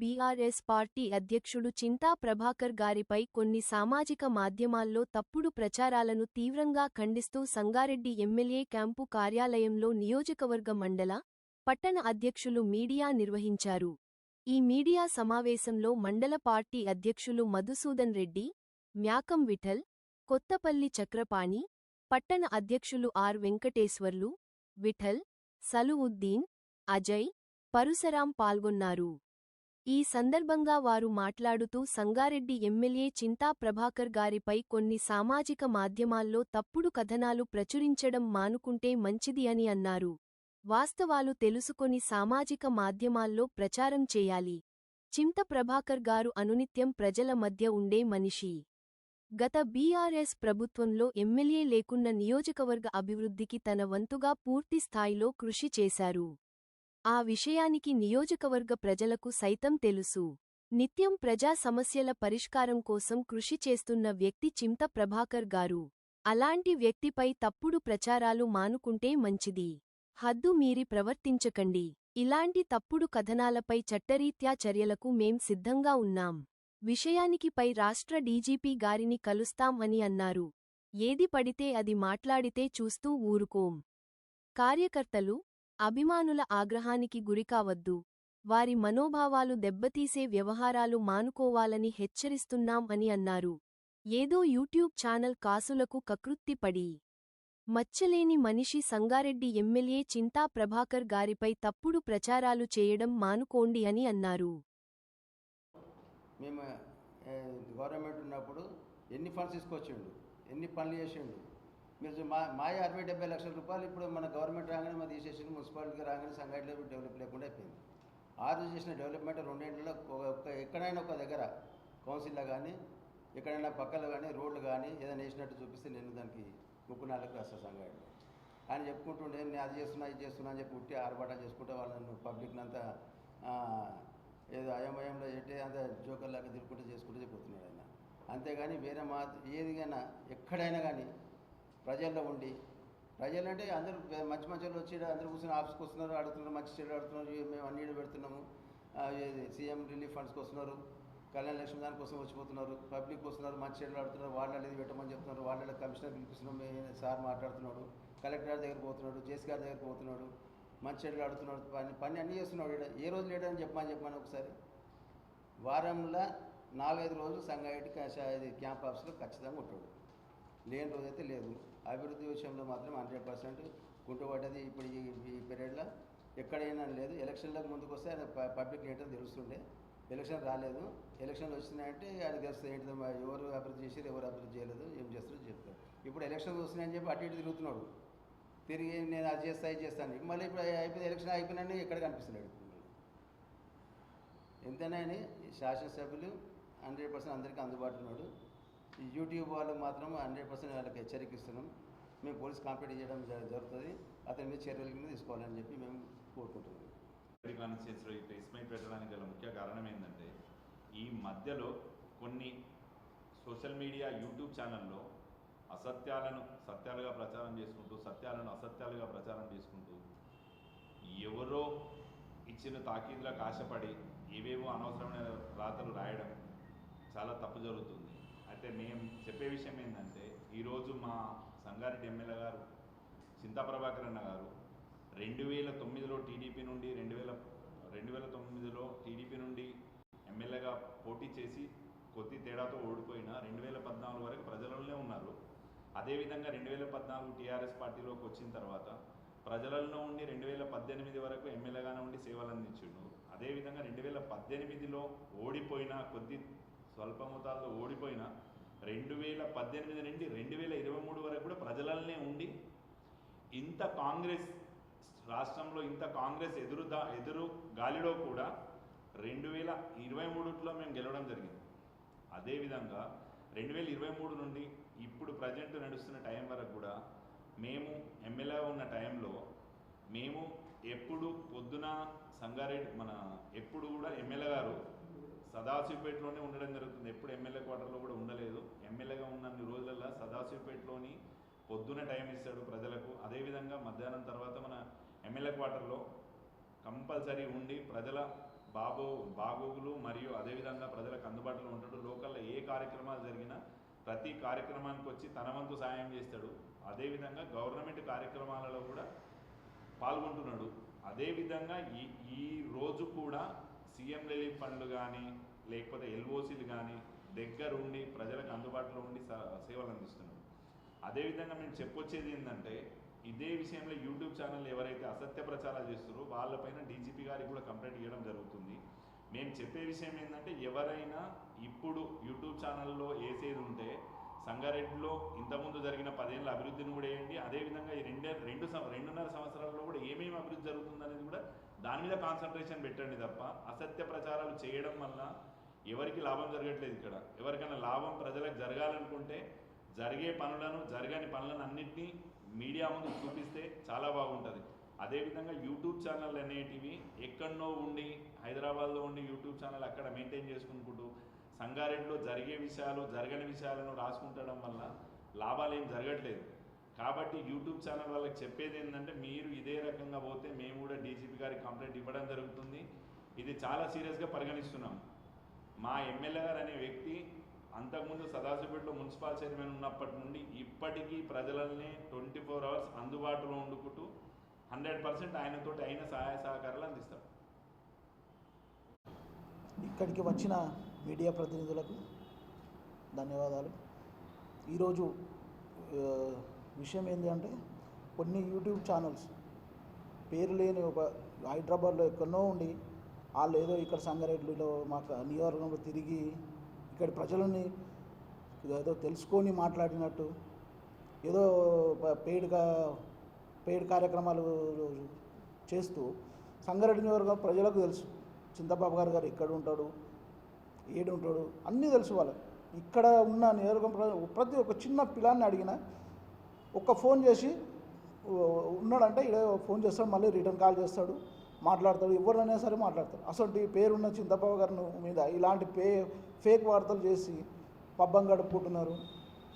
BRS party అధ్యక్షుడు చింతా ప్రభాకర్ గారిపై కొన్ని సామాజిక మాధ్యమాల్లో తప్పుడు ప్రచారాలను తీవ్రంగా ఖండిస్తూ సంగారెడ్డి ఎమ్మెల్యే క్యాంపు కార్యాలయంలో నియోజకవర్గ మండల పట్టణ అధ్యక్షులు మీడియా నిర్వహించారు. ఈ మీడియా సమావేశంలో మండల పార్టీ అధ్యక్షులు మధుసూదన్ రెడ్డి మ్యాకం విఠల్ కొత్తపల్లి చక్రపాణి పట్టణ అధ్యక్షులు ఆర్ వెంకటేశ్వర్లు విఠల్ సలువుద్దీన్ అజయ్ పరుసరాం పాల్గొన్నారు. ఈ సందర్భంగా వారు మాట్లాడుతూ సంగారెడ్డి ఎమ్మెల్యే చింతా ప్రభాకర్ గారిపై కొన్ని సామాజిక మాధ్యమాల్లో తప్పుడు కథనాలు ప్రచురించడం మానుకుంటే మంచిది అని అన్నారు. వాస్తవాలు తెలుసుకొని సామాజిక మాధ్యమాల్లో ప్రచారం చేయాలి. చింత ప్రభాకర్ గారు అనునిత్యం ప్రజల మధ్య ఉండే మనిషి. గత బీఆర్ఎస్ ప్రభుత్వంలో ఎమ్మెల్యే లేకున్న నియోజకవర్గ అభివృద్ధికి తన వంతుగా పూర్తి స్థాయిలో కృషి చేశారు. ఆ విషయానికి నియోజకవర్గ ప్రజలకు సైతం తెలుసు. నిత్యం ప్రజా సమస్యల పరిష్కారం కోసం కృషి చేస్తున్న వ్యక్తి చింత ప్రభాకర్ గారు. అలాంటి వ్యక్తిపై తప్పుడు ప్రచారాలు మానుకుంటే మంచిది. హద్దు మీరి ప్రవర్తించకండి. ఇలాంటి తప్పుడు కథనాలపై చట్టరీత్యా చర్యలకు మేం సిద్ధంగా ఉన్నాం. విషయానికిపై రాష్ట్ర డీజీపీ గారిని కలుస్తాం అని అన్నారు. ఏది పడితే అది మాట్లాడితే చూస్తూ ఊరుకోం. కార్యకర్తలు అభిమానుల ఆగ్రహానికి గురికావద్దు వారి మనోభావాలు దెబ్బతీసే వ్యవహారాలు మానుకోవాలని హెచ్చరిస్తున్నాం అని అన్నారు. ఏదో యూట్యూబ్ ఛానల్ కాసులకు కకృత్తిపడి మచ్చలేని మనిషి సంగారెడ్డి ఎమ్మెల్యే చింతా ప్రభాకర్ గారిపై తప్పుడు ప్రచారాలు చేయడం మానుకోండి అని అన్నారు. మేము గవర్నమెంట్ ఉన్నప్పుడు ఎన్ని ఫండ్స్ తీసుకొచ్చిండు? ఎన్ని పనులు చేసిండు? మీరు మా మాయ అరవై డెబ్బై లక్షల రూపాయలు ఇప్పుడు మన గవర్నమెంట్ రాగానే మా తీసేసింది మున్సిపాలిటీకి రాగానే సంఘటనలో డెవలప్ లేకుండా అయిపోయింది. ఆ రోజు చేసిన డెవలప్మెంట్ రెండేళ్ళలో ఒక ఎక్కడైనా ఒక దగ్గర కౌన్సిల్లో కానీ ఎక్కడైనా పక్కలో కానీ రోడ్లు కానీ ఏదైనా వేసినట్టు చూపిస్తే నేను దానికి ముక్కు నాలుగు వస్తాను సంఘటన. ఆయన చెప్పుకుంటుండే నేను అది చేస్తున్నా ఇది చేస్తున్నా అని చెప్పి ఉట్టి ఆర్భాటం చేసుకుంటే వాళ్ళను పబ్లిక్ని అంతా ఏదో అయోమయంలో ఏంటి అంత జోకర్లాగా తిరుగుకుంటూ చేసుకుంటూ చెప్పుతున్నాడు ఆయన. అంతేగాని వేరే మా ఏదిగైనా ఎక్కడైనా కానీ ప్రజల్లో ఉండి ప్రజలంటే అందరూ మంచి మంచి వచ్చి అందరూ కూర్చొని ఆఫీస్కి వస్తున్నారు అడుగుతున్నారు మంచి చెడు అడుగుతున్నారు మేము అన్ని పెడుతున్నాము. సీఎం రిలీఫ్ ఫండ్స్కి వస్తున్నారు కళ్యాణ లక్ష్మి దానికోసం వచ్చిపోతున్నారు పబ్లిక్ వస్తున్నారు మంచి చెడులు ఆడుతున్నారు వాళ్ళ ఇది పెట్టమని చెప్తున్నారు వాళ్ళ కమిషనర్ పిలిపిస్తున్నాం సార్ మాట్లాడుతున్నాడు కలెక్టర్ గారి దగ్గర పోతున్నాడు జేసీ గారి దగ్గర పోతున్నాడు మంచి చెడులు ఆడుతున్నాడు పని పని అన్నీ చేస్తున్నాడు ఈడ. ఏ రోజు లేడని చెప్పమని చెప్పాను ఒకసారి. వారంలో నాలుగైదు రోజులు సంగారెడ్డి క్యాంప్ ఆఫీస్లో ఖచ్చితంగా ఉంటాడు. లేని రోజైతే లేదు. అభివృద్ధి విషయంలో మాత్రం హండ్రెడ్ పర్సెంట్ కుంటుపడ్డది ఇప్పుడు ఈ పీరియడ్లో. ఎక్కడైనా లేదు. ఎలక్షన్లకు ముందుకు వస్తే ఆయన పబ్లిక్ ఏంటో తెలుస్తుండే. ఎలక్షన్ రాలేదు. ఎలక్షన్లు వచ్చినాయంటే ఆయన తెలుస్తుంది ఏంటి ఎవరు అభివృద్ధి చేశారు ఎవరు అభివృద్ధి చేయలేదు ఏం చేస్తారో చెప్తారు. ఇప్పుడు ఎలక్షన్స్ వస్తున్నాయని చెప్పి అటు ఇటు తిరుగుతున్నాడు. తిరిగి నేను అది చేస్తా ఇది చేస్తాను మళ్ళీ ఇప్పుడు అయిపోయింది ఎలక్షన్ అయిపోయినా ఎక్కడ కనిపిస్తున్నాడు ఇప్పుడు ఎంతైనా ఆయన శాసనసభ్యులు హండ్రెడ్ పర్సెంట్ అందరికీ అందుబాటులో ఉన్నాడు. ఈ యూట్యూబ్ వాళ్ళు మాత్రం హండ్రెడ్ పర్సెంట్ వాళ్ళకి హెచ్చరికస్తున్నాం మేము పోలీస్ కంప్లైంట్ చేయడం జ- జరుగుతుంది. అతని మీద చర్యల కింద తీసుకోవాలని చెప్పి మేము కోరుకుంటున్నాం. కాన్స్టిట్యూన్సీలో ఈ ప్లేస్మెంట్ పెట్టడానికి గల ముఖ్య కారణం ఏంటంటే ఈ మధ్యలో కొన్ని సోషల్ మీడియా యూట్యూబ్ ఛానల్లో అసత్యాలను సత్యాలుగా ప్రచారం చేసుకుంటూ సత్యాలను అసత్యాలుగా ప్రచారం చేసుకుంటూ ఎవరో ఇచ్చిన తాకీదులకు ఆశపడి ఏవేవో అనవసరమైన రాతలు రాయడం చాలా తప్పు జరుగుతుంది. అయితే మేము చెప్పే విషయం ఏంటంటే ఈరోజు మా సంగారెడ్డి ఎమ్మెల్యే గారు చింతా ప్రభాకరన్న అన్న గారు రెండు వేల తొమ్మిదిలో టీడీపీ నుండి రెండు వేల రెండు వేల తొమ్మిదిలో టీడీపీ నుండి ఎమ్మెల్యేగా పోటీ చేసి కొద్ది తేడాతో ఓడిపోయిన రెండు వేల పద్నాలుగు వరకు ప్రజలలోనే ఉన్నారు. అదేవిధంగా రెండు వేల పద్నాలుగు టీఆర్ఎస్ పార్టీలోకి వచ్చిన తర్వాత ప్రజలలో ఉండి రెండు వేల పద్దెనిమిది వరకు ఎమ్మెల్యేగానే ఉండి సేవలు అందించిండు. అదేవిధంగా రెండు వేల పద్దెనిమిదిలో ఓడిపోయిన కొద్ది స్వల్ప మొత్తాల్లో ఓడిపోయిన రెండు వేల పద్దెనిమిది నుండి రెండు వేల ఇరవై మూడు వరకు కూడా ప్రజలనే ఉండి ఇంత కాంగ్రెస్ రాష్ట్రంలో ఇంత కాంగ్రెస్ ఎదురు దా ఎదురు గాలిలో కూడా రెండు వేల ఇరవై మూడులో మేము గెలవడం జరిగింది. అదేవిధంగా రెండు వేల ఇరవై మూడు నుండి ఇప్పుడు ప్రజెంట్ నడుస్తున్న టైం వరకు కూడా మేము ఎమ్మెల్యే ఉన్న టైంలో మేము ఎప్పుడు పొద్దున సంగారెడ్డి మన ఎప్పుడు కూడా ఎమ్మెల్యే గారు సదాశివపేటలోనే ఉండడం జరుగుతుంది. ఎప్పుడు ఎమ్మెల్యే క్వార్టర్లో కూడా ఉండలేదు. ఎమ్మెల్యేగా ఉన్నన్ని రోజులలో సదాశివపేటలోని పొద్దున టైం ఇస్తాడు ప్రజలకు. అదేవిధంగా మధ్యాహ్నం తర్వాత మన ఎమ్మెల్యే క్వార్టర్లో కంపల్సరీ ఉండి ప్రజల బాబో బాగోగులు మరియు అదేవిధంగా ప్రజలకు అందుబాటులో ఉంటాడు లోకల్లో ఏ కార్యక్రమాలు జరిగినా ప్రతి కార్యక్రమానికి వచ్చి తన వంతు సాయం చేస్తాడు. అదేవిధంగా గవర్నమెంట్ కార్యక్రమాలలో కూడా పాల్గొంటున్నాడు. అదేవిధంగా ఈ ఈ రోజు కూడా సీఎం రిలీఫ్ ఫండ్లు కానీ లేకపోతే ఎల్ఓసీలు కానీ దగ్గరుండి ప్రజలకు అందుబాటులో ఉండి సేవలు అందిస్తున్నాం. అదేవిధంగా మేము చెప్పొచ్చేది ఏంటంటే ఇదే విషయంలో యూట్యూబ్ ఛానల్ ఎవరైతే అసత్య ప్రచారాలు చేస్తారో వాళ్ళపైన డీజీపీ గారికి కూడా కంప్లైంట్ ఇవ్వడం జరుగుతుంది. మేము చెప్పే విషయం ఏంటంటే ఎవరైనా ఇప్పుడు యూట్యూబ్ ఛానల్లో వేసేది ఉంటే సంగారెడ్డిలో ఇంతకుముందు జరిగిన పదేళ్ళ అభివృద్ధిని కూడా వేయండి అదేవిధంగా ఈ రెండే రెండు రెండున్నర సంవత్సరాల్లో కూడా ఏమేమి అభివృద్ధి జరుగుతుందనేది కూడా దాని మీద కాన్సన్ట్రేషన్ పెట్టండి తప్ప అసత్య ప్రచారాలు చేయడం వల్ల ఎవరికి లాభం జరగట్లేదు ఇక్కడ. ఎవరికైనా లాభం ప్రజలకు జరగాలనుకుంటే జరిగే పనులను జరగని పనులను అన్నింటినీ మీడియా ముందు చూపిస్తే చాలా బాగుంటుంది. అదేవిధంగా యూట్యూబ్ ఛానల్ అనేటివి ఎక్కడనో ఉండి హైదరాబాద్లో ఉండి యూట్యూబ్ ఛానల్ అక్కడ మెయింటైన్ చేసుకుంటూ సంగారెడ్డిలో జరిగే విషయాలు జరగని విషయాలను రాసుకుంటడం వల్ల లాభాలు ఏం జరగట్లేదు. కాబట్టి యూట్యూబ్ ఛానల్ వాళ్ళకి చెప్పేది ఏంటంటే మీరు ఇదే రకంగా పోతే మేము కూడా డీజీపీ గారికి కంప్లైంట్ ఇవ్వడం జరుగుతుంది. ఇది చాలా సీరియస్గా పరిగణిస్తున్నాం. మా ఎమ్మెల్యే గారు అనే వ్యక్తి అంతకుముందు సదాశివపేటలో మున్సిపల్ చైర్మన్ ఉన్నప్పటి నుండి ఇప్పటికీ ప్రజలని ట్వంటీ ఫోర్ అవర్స్ అందుబాటులో ఉండుకుంటూ హండ్రెడ్ పర్సెంట్ ఆయనతోటి అయిన సహాయ సహకారాలు అందిస్తాం. ఇక్కడికి వచ్చిన మీడియా ప్రతినిధులకు ధన్యవాదాలు. ఈరోజు విషయం ఏంటి అంటే కొన్ని యూట్యూబ్ ఛానల్స్ పేరు లేని ఒక హైదరాబాద్లో ఎక్కడో ఉండి వాళ్ళు ఏదో ఇక్కడ సంగారెడ్డిలో మాకు నియోజకవర్గంలో తిరిగి ఇక్కడ ప్రజలని ఏదో తెలుసుకొని మాట్లాడినట్టు ఏదో పెయిడ్గా పెయిడ్ కార్యక్రమాలు చేస్తూ సంగారెడ్డి నియోజకవర్గం ప్రజలకు తెలుసు. చింతబాబు గారు గారు ఎక్కడ ఉంటాడు ఏడు ఉంటాడు అన్నీ తెలుసు వాళ్ళకి. ఇక్కడ ఉన్న నియోజకవర్గం ప్రతి ఒక్క చిన్న పిల్లాన్ని అడిగినా ఒక్క ఫోన్ చేసి ఉన్నాడంటే ఇక్కడ ఫోన్ చేస్తాడు మళ్ళీ రిటర్న్ కాల్ చేస్తాడు మాట్లాడతాడు ఎవరినైనా సరే మాట్లాడతాడు. అసలు పేరున్న చింతబాబు గారి మీద ఇలాంటి పే ఫేక్ వార్తలు చేసి పబ్బం గడుపుకుంటున్నారు.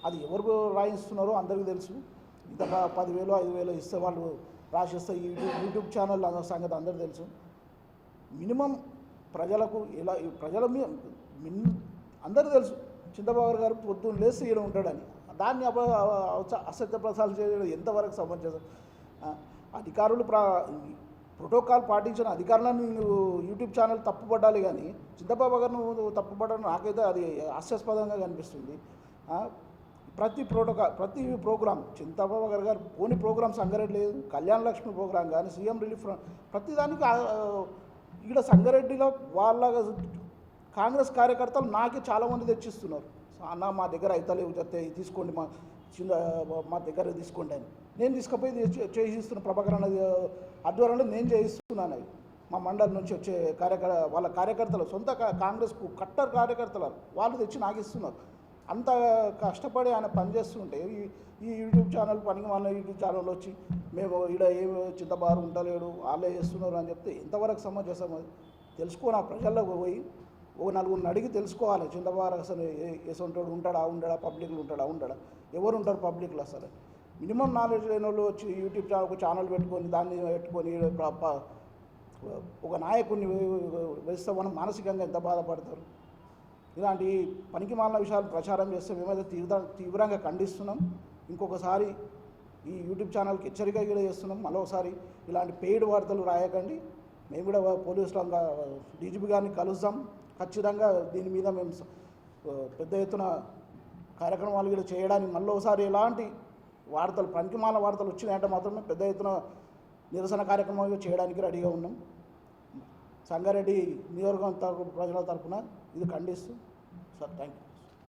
అది ఎవరు రాయిస్తున్నారో అందరికీ తెలుసు. ఇంత పదివేలు ఐదు వేలు ఇస్తే వాళ్ళు రాసిస్తే ఈ యూట్యూబ్ యూట్యూబ్ ఛానల్ సంగతి అందరికీ తెలుసు. మినిమం ప్రజలకు ఇలా ప్రజల మీద మిన్ అందరూ తెలుసు. చింతబాబు గారు పొద్దున్న లేసి ఈడ ఉంటాడని. దాన్ని అప అసత్య ప్రసారం చేయడం ఎంతవరకు సమంజసం అధికారులు ప్రా ప్రోటోకాల్ పాటించిన అధికారులను యూట్యూబ్ ఛానల్ తప్పుపడాలి కానీ చింతబాబు గారు నువ్వు తప్పుపడడం నాకైతే అది హాస్యాస్పదంగా కనిపిస్తుంది. ప్రతి ప్రోటోకాల్ ప్రతి ప్రోగ్రామ్ చింతబాబు గారు గారు పోని ప్రోగ్రామ్ సంగారెడ్డి లేదు కళ్యాణ లక్ష్మి ప్రోగ్రామ్ కానీ సీఎం రిలీఫ్ ప్రతిదానికి ఇక్కడ సంగారెడ్డిలో వాళ్ళ కాంగ్రెస్ కార్యకర్తలు నాకే చాలామంది తెచ్చిస్తున్నారు. అన్న మా దగ్గర అయితలేవు చెప్తే తీసుకోండి మా చిన్న మా దగ్గర తీసుకోండి అని. నేను తీసుకుపోయి చేయిస్తున్న ప్రభాకర్ అన్న ఆధ్వర్యంలో నేను చేయిస్తున్నాను అవి మా మండలి నుంచి వచ్చే కార్యకర్ వాళ్ళ కార్యకర్తలు సొంత కాంగ్రెస్కు కట్టర్ కార్యకర్తలు వాళ్ళు తెచ్చి నాకు ఇస్తున్నారు. అంత కష్టపడి ఆయన పనిచేస్తుంటే ఈ ఈ యూట్యూబ్ ఛానల్ పనికి మన యూట్యూబ్ ఛానల్ వచ్చి మేము ఈడ ఏ చింతబారు ఉండలేడు వాళ్ళే చేస్తున్నారు అని చెప్తే ఎంతవరకు సమాజం అది తెలుసుకోని ఆ ప్రజల్లోకి పోయి ఓ నలుగురిని అడిగి తెలుసుకోవాలి. చింతబారు అసలు ఎసంటాడు ఉంటాడా ఉండడా పబ్లిక్లో ఉంటాడా ఉండడా? ఎవరు ఉంటారు పబ్లిక్లో అసలు? మినిమం నాలెడ్జ్ లేని వాళ్ళు వచ్చి యూట్యూబ్ ఛానల్ ఒక ఛానల్ పెట్టుకొని దాన్ని పెట్టుకొని ఒక నాయకుడిని వేస్తే మనం మానసికంగా ఎంత బాధపడతారు? ఇలాంటి పనికి మాలిన విషయాలు ప్రచారం చేస్తే మేమైతే తీవ్ర తీవ్రంగా ఖండిస్తున్నాం. ఇంకొకసారి ఈ యూట్యూబ్ ఛానల్కి హెచ్చరిక కూడా చేస్తున్నాం. మరోసారి ఇలాంటి పెయిడ్ వార్తలు రాయకండి. మేము కూడా పోలీసులంగా డీజీపీ గారిని కలుస్తాం ఖచ్చితంగా దీని మీద మేము పెద్ద ఎత్తున కార్యక్రమాలు కూడా చేయడానికి మళ్ళీ ఒకసారి ఎలాంటి వార్తలు పనికిమాల వార్తలు వచ్చినాయంటే మాత్రమే పెద్ద ఎత్తున నిరసన కార్యక్రమాలు చేయడానికి రెడీగా ఉన్నాం. సంగారెడ్డి నియోజకవర్గం తరపు ప్రజల తరఫున ఇది ఖండిస్తూ సార్ థ్యాంక్ యూ